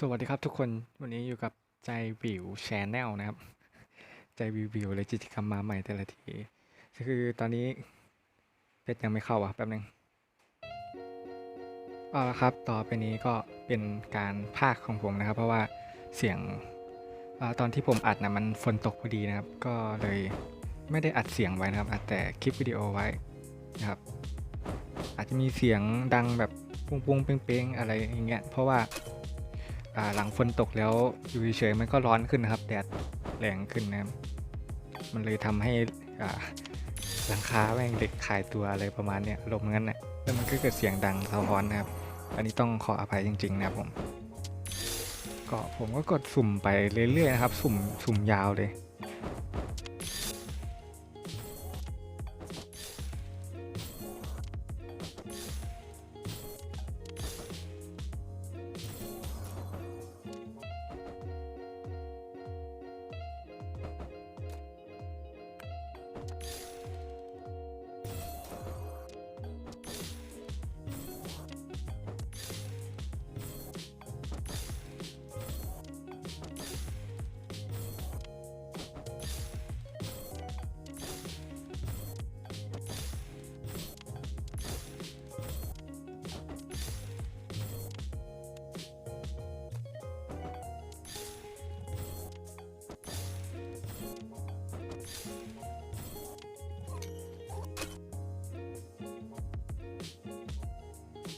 สวัสดีครับทุกคนวันนี้อยู่กับใจวิวแชนแนลนะครับ ใจวิววิวเลยกิจกรรมมาใหม่แต่ละทีคือตอนนี้เพชรยังไม่เข้าอะแป๊บนึงเอาละครับ ต่อไปนี้ก็เป็นการพากของผมนะครับ เพราะว่าเสียงอตอนที่ผมอัดนะมันฝนตกพอดีนะครับ ก็เลยไม่ได้อัดเสียงไว้นะครับอัดแต่คลิปวิดีโอไว้นะครับ อาจจะมีเสียงดังแบบปุ้งปุ้งๆเป้งๆอะไรอย่างเงี้ยเพราะว่า หลังฝนตกแล้วอยู่เฉยๆมันก็ร้อนขึ้นนะครับ แดดแรงขึ้นนะครับ มันเลยทำให้หลังคาแม่งเด็กขายตัวอะไรประมาณเนี้ยลมงั้นนะแล้วมันก็เกิดเสียงดังสะท้อนนะครับ อันนี้ต้องขออภัยจริง ๆ นะครับผมก็ผมก็กดสุ่มไปเรื่อยๆนะครับ สุ่มสุ่มยาวเลย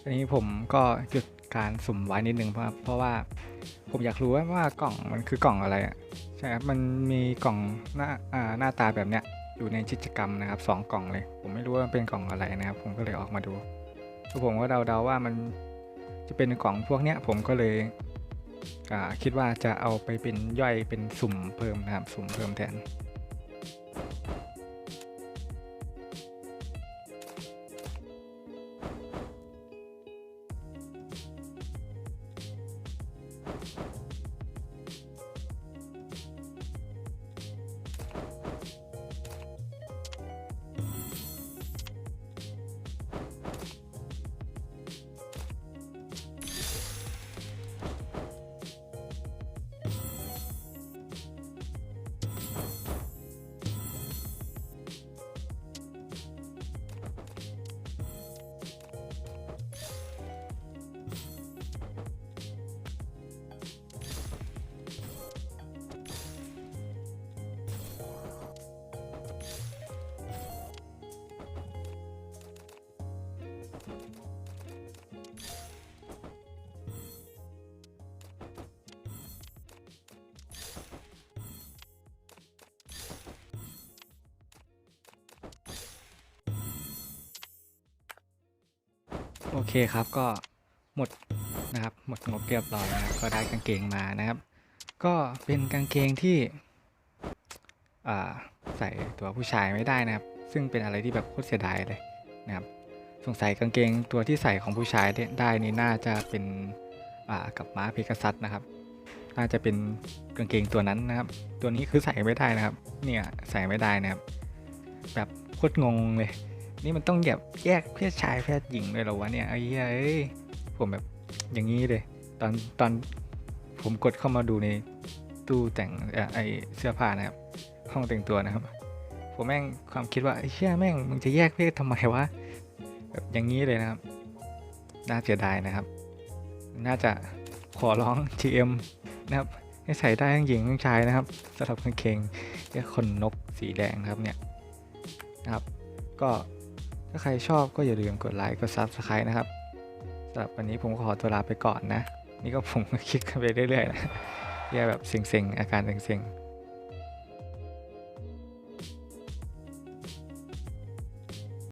อันนี้ผมก็หยุดการสุ่มไว้นิดนึงเพราะเพราะว่าผมอยากรู้ว่าว่ากล่องมันคือกล่องอะไรอะใช่ครับมันมีกล่องหน้าอ่าหน้าตาแบบเนี้ยอยู่ในกิจกรรมนะครับสองกล่องเลย ผมไม่รู้ว่าเป็นกล่องอะไรนะครับ ผมก็เลยออกมาดูแล้วผมก็เดาๆว่ามันจะเป็นกล่องพวกเนี้ยผมก็เลยอ่าคิดว่าจะเอาไปเป็นย่อยเป็นสุ่มเพิ่มนะครับ สุ่มเพิ่มแทน โอเคครับก็หมดนะครับหมดงบเรียบร้อยนะครับก็ได้กางเกงมานะครับ ก็เป็นกางเกงที่ใส่ตัวผู้ชายไม่ได้นะครับ ซึ่งเป็นอะไรที่แบบโคตรเสียดายเลยนะครับ สงสัยกางเกงตัวที่ใส่ของผู้ชายได้นี่น่าจะเป็นกับม้าเพกซัสนะครับ น่าจะเป็นกางเกงตัวนั้นนะครับ ตัวนี้คือใส่ไม่ได้นะครับ เนี่ยใส่ไม่ได้นะครับ แบบโคตรงงเลย นี่มันต้องแบบแยกเพศชายเพศหญิงเลยเหรอวะเนี่ยไอ้เหี้ยผมแบบอย่างนี้เลย ตอนตอนผมกดเข้ามาดูในตู้แต่งเอ่อไอเสื้อผ้านะครับ ห้องแต่งตัวนะครับ ผมแม่งความคิดว่าไอ้เชี่ยแม่งมึงจะแยกเพศทำไมวะแบบอย่างนี้เลยนะครับ น่าเสียดายนะครับ น่าจะขอร้อง GM นะครับ ให้ใส่ได้ทั้งหญิงทั้งชายนะครับสำหรับกางเกงเรียกคนนกสีแดงครับเนี่ยนะครับ ก็ ถ้าใครชอบก็อย่าลืมกดไลค์กด Subscribe นะครับสำหรับวันนี้ผมขอตัวลาไปก่อนนะ นี่ก็ผมก็คิดกันไปเรื่อยๆนะแย่แบบเซ็งๆ อาการเซ็งๆ